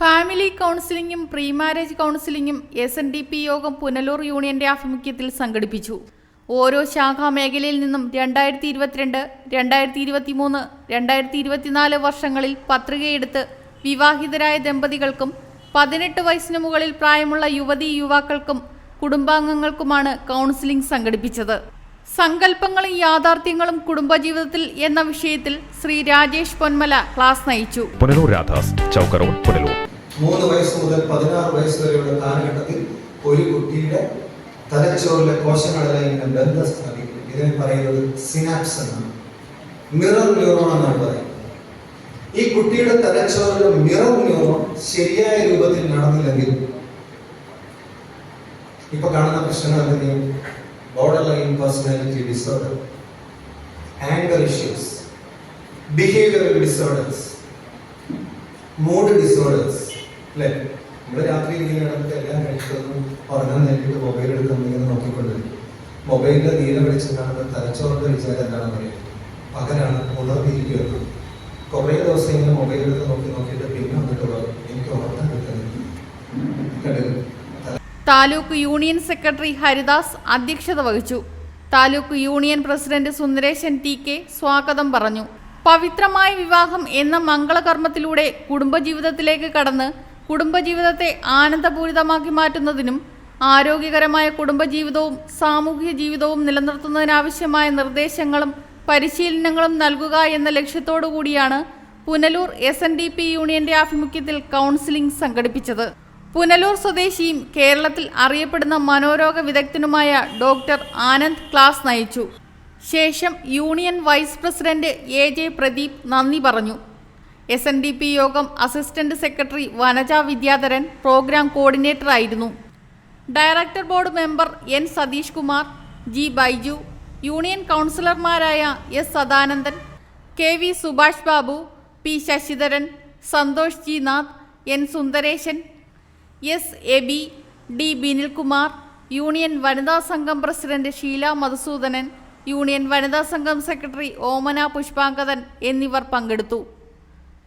Family കൗൺസിലിംഗും pre marriage കൗൺസിലിംഗും S N D P യോഗം പുനലൂർ യൂണിയന്റെ ആഭിമുഖ്യത്തിൽ സംഘടിപ്പിച്ചു. ഓരോ ശാഖാ മേഖലയിൽ നിന്നും രണ്ടായിരത്തി ഇരുപത്തിരണ്ട് രണ്ടായിരത്തി ഇരുപത്തി മൂന്ന് രണ്ടായിരത്തി ഇരുപത്തിനാല് വർഷങ്ങളിൽ പത്രികയെടുത്ത് വിവാഹിതരായ ദമ്പതികൾക്കും പതിനെട്ട് വയസ്സിന് മുകളിൽ പ്രായമുള്ള യുവതി യുവാക്കൾക്കും കുടുംബാംഗങ്ങൾക്കുമാണ് കൗൺസിലിംഗ് സംഘടിപ്പിച്ചത്. സങ്കല്പങ്ങളും യാഥാർത്ഥ്യങ്ങളും കുടുംബജീവിതത്തിൽ എന്ന വിഷയത്തിൽ ശ്രീ രാജേഷ് പൊന്മല ക്ലാസ് നയിച്ചു. പുനലൂർ രാധാസ് ചൗക്ക പുനലൂർ. മൂന്ന് വയസ്സ് മുതൽ പതിനാറ് വയസ്സ് വരെയുള്ള കാലഘട്ടത്തിൽ ഒരു കുട്ടിയുടെ തലച്ചോറിലെ കോശങ്ങളെല്ലാം ഇങ്ങനെ ബന്ധം സ്ഥാപിക്കും ഇതിനെ പറയുന്നത് സിനാപ്സ് എന്നാണ്. മിറർ ന്യൂറോൺ എന്നാണ് പറയുന്നത്. ഈ കുട്ടിയുടെ തലച്ചോറിലെ മിറർ ന്യൂറോൺ ശരിയായ രൂപത്തിൽ നടന്നില്ലെങ്കിൽ ഇപ്പൊ കാണുന്ന പ്രശ്നങ്ങൾ എന്തെങ്കിലും? Border line personality disorder anger issues behavioural disorders mood disorders അല്ലേ? നമ്മൾ രാത്രി ഇങ്ങനെ എല്ലാം കഴിച്ചതൊന്നും ഉറങ്ങാൻ നേരിട്ട് മൊബൈൽ എടുത്ത് നമ്മളിങ്ങനെ നോക്കിക്കൊണ്ടിരിക്കും മൊബൈലിന്റെ നീല വെളിച്ചം കാണുമ്പോൾ തലച്ചോറിന്റെ വിചാരം എന്താണെന്ന് അറിയാം. പകലാണ് ഉണർന്നിരിക്കുകയാണ്. കുറേ ദിവസം ഇങ്ങനെ മൊബൈൽ എടുത്ത് നോക്കി നോക്കിയിട്ട് പിന്നെ വന്നിട്ട് എനിക്ക് ഉറക്കം കിട്ടുന്നില്ല താലൂക്ക് യൂണിയൻ സെക്രട്ടറി ഹരിദാസ് അധ്യക്ഷത വഹിച്ചു. Taluk union president Sundaresan T K സ്വാഗതം പറഞ്ഞു. പവിത്രമായ വിവാഹം എന്ന മംഗളകർമ്മത്തിലൂടെ കുടുംബജീവിതത്തിലേക്ക് കടന്ന് കുടുംബജീവിതത്തെ ആനന്ദപൂരിതമാക്കി മാറ്റുന്നതിനും ആരോഗ്യകരമായ കുടുംബജീവിതവും സാമൂഹിക ജീവിതവും നിലനിർത്തുന്നതിനാവശ്യമായ നിർദ്ദേശങ്ങളും പരിശീലനങ്ങളും നൽകുക എന്ന ലക്ഷ്യത്തോടു കൂടിയാണ് Punalur S N D P യൂണിയന്റെ ആഭിമുഖ്യത്തിൽ കൗൺസിലിംഗ് സംഘടിപ്പിച്ചത്. പുനലൂർ സ്വദേശിയും കേരളത്തിൽ അറിയപ്പെടുന്ന മനോരോഗ വിദഗ്ധനുമായ ഡോക്ടർ ആനന്ദ് ക്ലാസ് നയിച്ചു. ശേഷം union vice president A J Pradeep നന്ദി പറഞ്ഞു. എസ് എൻ ഡി പി യോഗം assistant secretary Vanaja Vidyadharan programme coordinator ആയിരുന്നു director board member N Satheesh Kumar G Baiju union കൗൺസിലർമാരായ S Sadanandan K V Subhash Babu P Sasidharan Santhosh G Nath N Sundaresan S Aby D Binilkumar union വനിതാ സംഘം president Sheela Madhusoodanan union വനിതാ സംഘം secretary ഓമന പുഷ്പാങ്കതൻ എന്നിവർ പങ്കെടുത്തു.